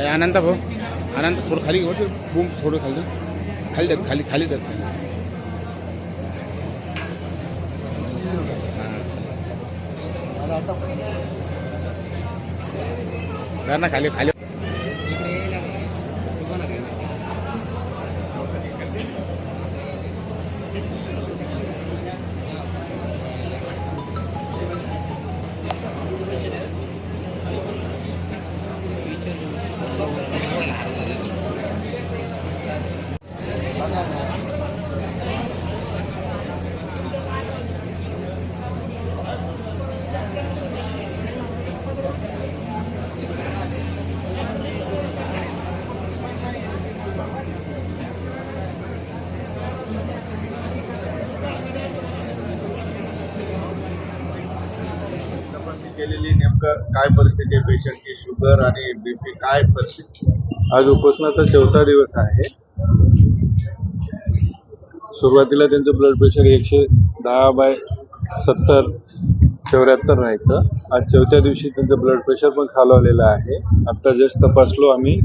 ए, भाऊ अनंत थोडं खाली घेऊ बूम थोडं खाली खाली धर खाली खाली धर ना खाली खाली. どうぞ。केलेली नेमकं काय परिस्थिती आहे? पेशंटची शुगर आणि बीपी काय परिस्थिती आज उपोषणाचा चौथा दिवस आहे. सुरुवातीला त्यांचं ब्लड प्रेशर एकशे दहा बाय सत्तर चौऱ्याहत्तर राहायचं. आज चौथ्या दिवशी त्यांचं ब्लड प्रेशर पण खालावलेलं आहे. आत्ता जस्ट तपासलो आम्ही.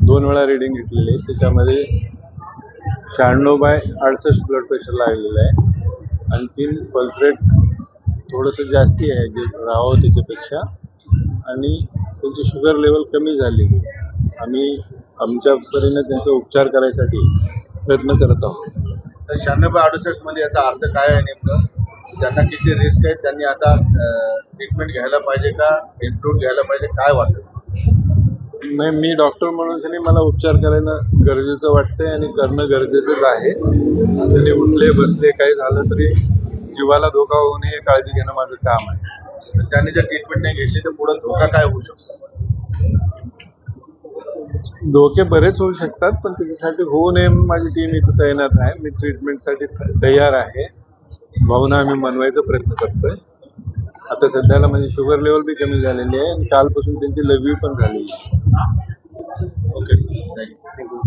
दोन वेळा रिडिंग घेतलेली. आहे त्याच्यामध्ये शहाण्णव बाय अडसष्ट ब्लड प्रेशर लागलेलं आहे. आणखीन पल्स रेट थोडंसं जास्ती आहे जे राहावं त्याच्यापेक्षा. आणि त्यांची शुगर लेवल कमी झाली. आम्ही आमच्या परीने त्यांचा उपचार करायसाठी प्रयत्न करत आहोत. तर शहाण्णव बाय अडुसष्टमध्ये याचा अर्थ काय आहे नेमकं? ज्यांना किती रिस्क आहे त्यांनी आता ट्रीटमेंट घ्यायला पाहिजे का? इम्प्रूव्ह घ्यायला पाहिजे? काय वाटतं? नाही मी डॉक्टर म्हणून मला उपचार करणं गरजेचं वाटतंय आणि करणं गरजेचंच आहे. त्यांनी उठले बसले काही झालं तरी जीवाला धोका होऊ नये हे काळजी घेणं माझं काम आहे. तर त्यांनी जर ट्रीटमेंट नाही घेतली तर पुढे धोका काय होऊ शकतो? धोके बरेच होऊ शकतात पण त्याच्यासाठी होऊ नये माझी टीम इथं तैनात आहे. मी ट्रीटमेंटसाठी तयार आहे. भावना आम्ही मनवायचा प्रयत्न करतोय. आता सध्याला म्हणजे शुगर लेवल बी कमी झालेली आहे आणि कालपासून त्यांची लघवी पण झालेली आहे. Okay thank you